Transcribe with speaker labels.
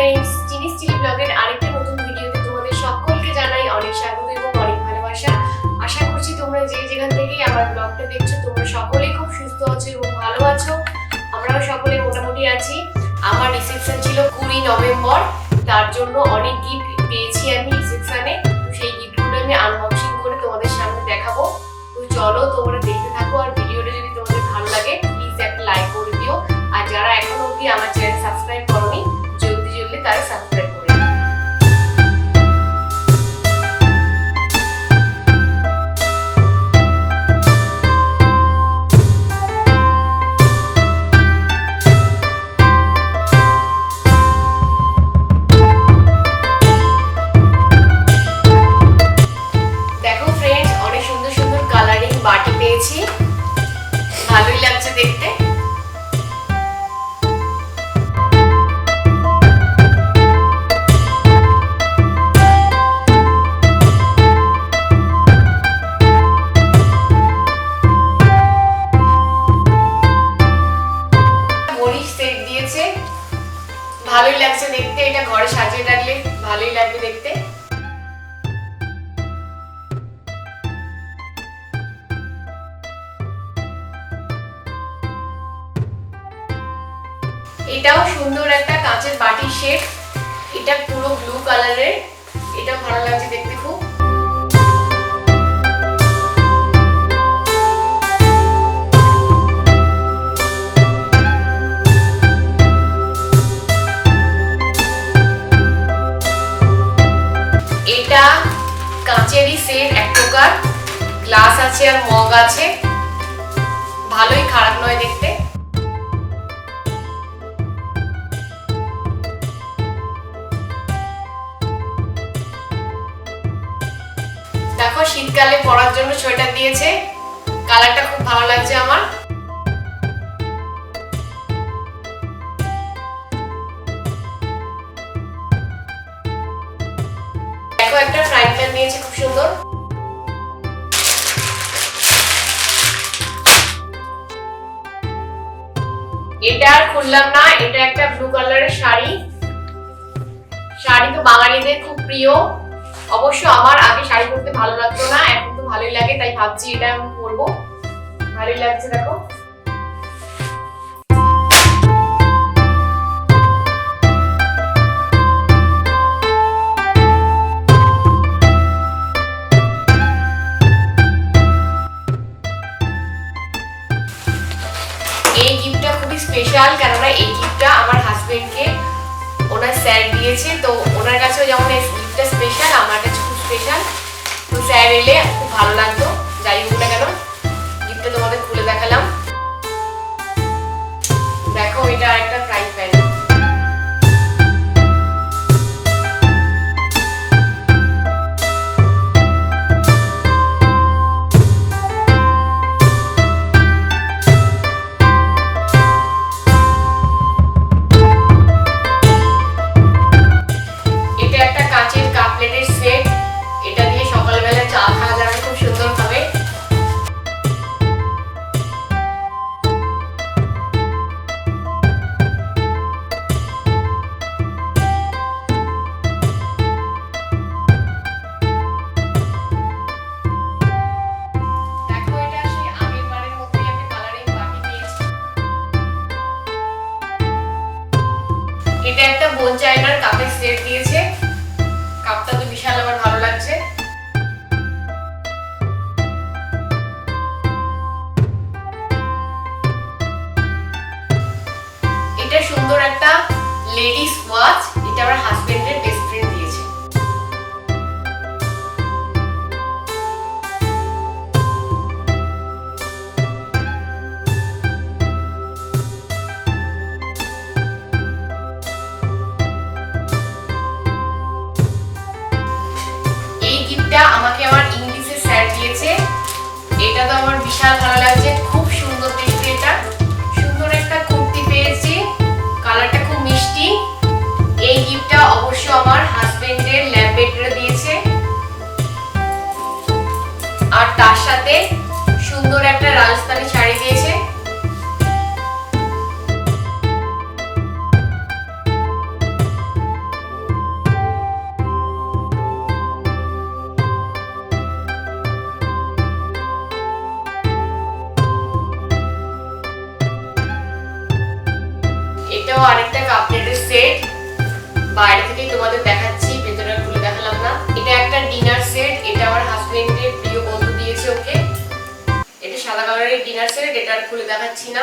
Speaker 1: Friends চিনিস chilli ব্লগের আরেকটি নতুন ভিডিওতে তোমাদের সকলকে জানাই অনেক স্বাগত এবং অনেক ভালোবাসা। আশা করছি তোমরা যে যেখান থেকে আমার ব্লগটা দেখছ, তোমরা সকলেই খুব সুস্থ আছো এবং ভালো আছো। আমরাও সকলে মোটামুটি আছি। আমার রিসেপশন ছিল কুড়ি নভেম্বর, তার জন্য অনেক গিফট পেয়েছি আমি রিসেপশনে ভালোই লাগছে দেখতে। ভালোই লাগছে দেখতে এটা ঘরে সাজিয়ে রাখলে ভালোই লাগবে দেখতে। এটাও সুন্দর একটা কাঁচের বাটির শেড এটা পুরো ব্লু কালারের এটা ভালো লাগছে দেখতে খুব। এটা কাঁচেরই সেট এক প্রকার। গ্লাস আছে আর মগ আছে। ভালোই খারাপ নয় দেখতে। শীতকালে পরার জন্য সোয়েটার দিয়েছে কালারটা খুব ভালো লাগছে আমার। দেখো, একটা ফ্রাইং প্যান দিয়েছে খুব সুন্দর। এটা আর খুললাম না, এটা একটা ব্লু কালারের শাড়ি। শাড়ি তো বাঙালিদের খুব প্রিয়। অবশ্য আমার আগে শাড়ি পরতে ভাবছি এটা আমি পরবো ভালোই লাগছে, দেখো। এই গিফটটা খুবই স্পেশাল কেননা এই গিফটটা আমার হাজবেন্ডকে ওনার স্যার দিয়েছে। তো ওনার কাছেও যেমন এই গিফটটা স্পেশাল আমার কাছে খুব স্পেশাল তো স্যার এলে খুব ভালো এটা একটা বোন চাইনার কাপের সেট দিয়েছে। কাপটা তো বিশাল আমার ভালো লাগছে। এটা সুন্দর একটা লেডিস ওয়াচ, এটা আমার হাজবেন্ডের গিফটটা আমাকে আমার ইংলিশে স্যার দিয়েছে। এটা তো আমার বিশাল ভালো লাগছে, খুব সুন্দর দেখতে এটা। সুন্দর একটা কুর্তি পেয়েছি, কালারটা খুব মিষ্টি। এই গিফটটা অবশ্য আমার হাজবেন্ডের ল্যাবেটরা দিয়েছে। আর তার সাথে সুন্দর একটা রাজস্থানি এটাও আরেকটা কাপ সেট বাইরে থেকেই তোমাদের দেখাচ্ছি, ভেতরে খুলে দেখালাম না। এটা একটা ডিনার সেট এটা আমার হাজবেন্ডের প্রিয় বন্ধু দিয়েছে ওকে। এটা সাদা কালারের ডিনার সেট এটা আর খুলে দেখাচ্ছি না।